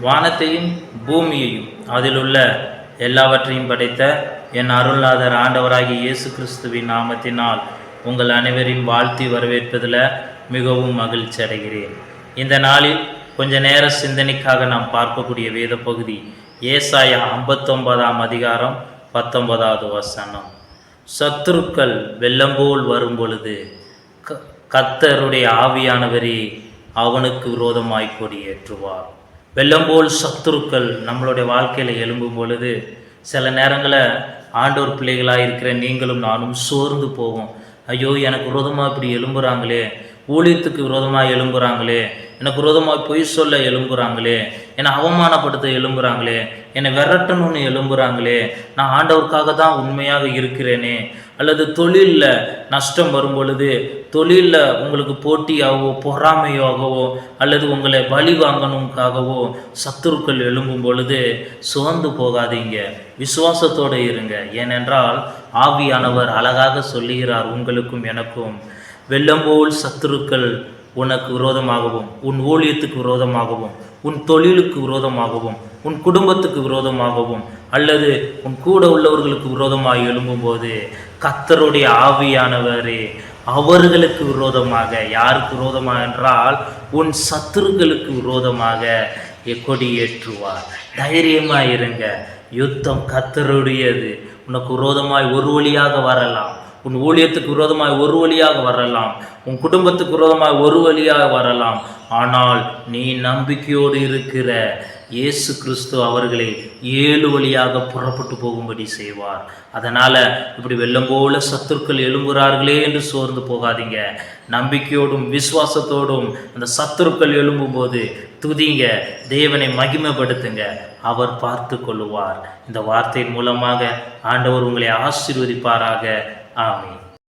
வானத்தையும் பூமியையும் அதிலுள்ள எல்லாவற்றையும் படைத்த என் அருளாதர் ஆண்டவராகிய இயேசு கிறிஸ்துவின் நாமத்தினால் உங்கள் அனைவரையும் வாழ்த்தி வரவேற்பதில் மிகவும் மகிழ்ச்சி அடைகிறேன். இந்த நாளில் கொஞ்ச நேர சிந்தனைக்காக நாம் பார்க்கக்கூடிய வேத பகுதி ஏசாயா ஐம்பத்தொன்பதாம் அதிகாரம் பத்தொன்பதாவது வசனம். சத்துருக்கள் வெள்ளம்போல் வரும் பொழுது க- கர்த்தருடைய ஆவியானவரே அவனுக்கு விரோதமாய் கொடியேற்றுவார் வெள்ளம்போல் சத்துருக்கள் நம்மளுடைய வாழ்க்கையில் எழும்பும் பொழுது சில நேரங்களில் ஆண்டோர் பிள்ளைகளாக இருக்கிற நீங்களும் நானும் சோர்ந்து போவோம். ஐயோ எனக்கு விரோதமாக இப்படி எழும்புறாங்களே. ஊழியத்துக்கு விரோதமாக எழும்புறாங்களே. எனக்கு விரோதமாக பொய் சொல்ல எழும்புறாங்களே. என்னை அவமானப்படுத்த எழும்புறாங்களே. என்னை விரட்டணும்னு எழும்புறாங்களே. நான் ஆண்டவருக்காக தான் உண்மையாக இருக்கிறேனே. அல்லது தொழிலில் நஷ்டம் வரும் பொழுது தொழிலில் உங்களுக்கு போட்டியாகவோ பொறாமையாகவோ அல்லது உங்களை பலி வாங்கணுக்காகவோ சத்துருக்கள் எழும்பும் பொழுது சோர்ந்து போகாதீங்க. விசுவாசத்தோடு இருங்க. ஏனென்றால் ஆவியானவர் அழகாக சொல்லுகிறார் உங்களுக்கும் எனக்கும். வெள்ளம்போல் சத்துருக்கள் உனக்கு விரோதமாகவும் உன் ஊழியத்துக்கு விரோதமாகவும் உன் தொழிலுக்கு விரோதமாகவும் உன் குடும்பத்துக்கு விரோதமாகவும் அல்லது உன் கூட உள்ளவர்களுக்கு விரோதமாக எழும்பும்போது கத்தருடைய ஆவியானவரே அவர்களுக்கு விரோதமாக யாருக்கு விரோதமாக என்றால் உன் சத்துருக்களுக்கு விரோதமாக கொடி ஏற்றுவார் தைரியமாக இருங்க. யுத்தம் கத்தருடையது. உனக்கு விரோதமாய் ஒரு வழியாக வரலாம். உன் ஊழியத்துக்கு விரோதமாய் ஒரு வழியாக வரலாம். உன் குடும்பத்துக்கு விரோதமாய் ஒரு வழியாக வரலாம். ஆனால் நீ நம்பிக்கையோடு இருக்கிற இயேசு கிறிஸ்து அவர்களை ஏழு வழியாக புறப்பட்டு போகும்படி செய்வார். அதனால் இப்படி வெள்ளம் போல சத்துருக்கள் எழும்புகிறார்களே என்று சோர்ந்து போகாதீங்க. நம்பிக்கையோடும் விசுவாசத்தோடும் அந்த சத்துருக்கள் எழும்பும்போது துதிங்க தேவனை மகிமைப்படுத்துங்க. அவர் பார்த்து கொள்ளுவார். இந்த வார்த்தையின் மூலமாக ஆண்டவர் உங்களை ஆசீர்வதிப்பாராக. 啊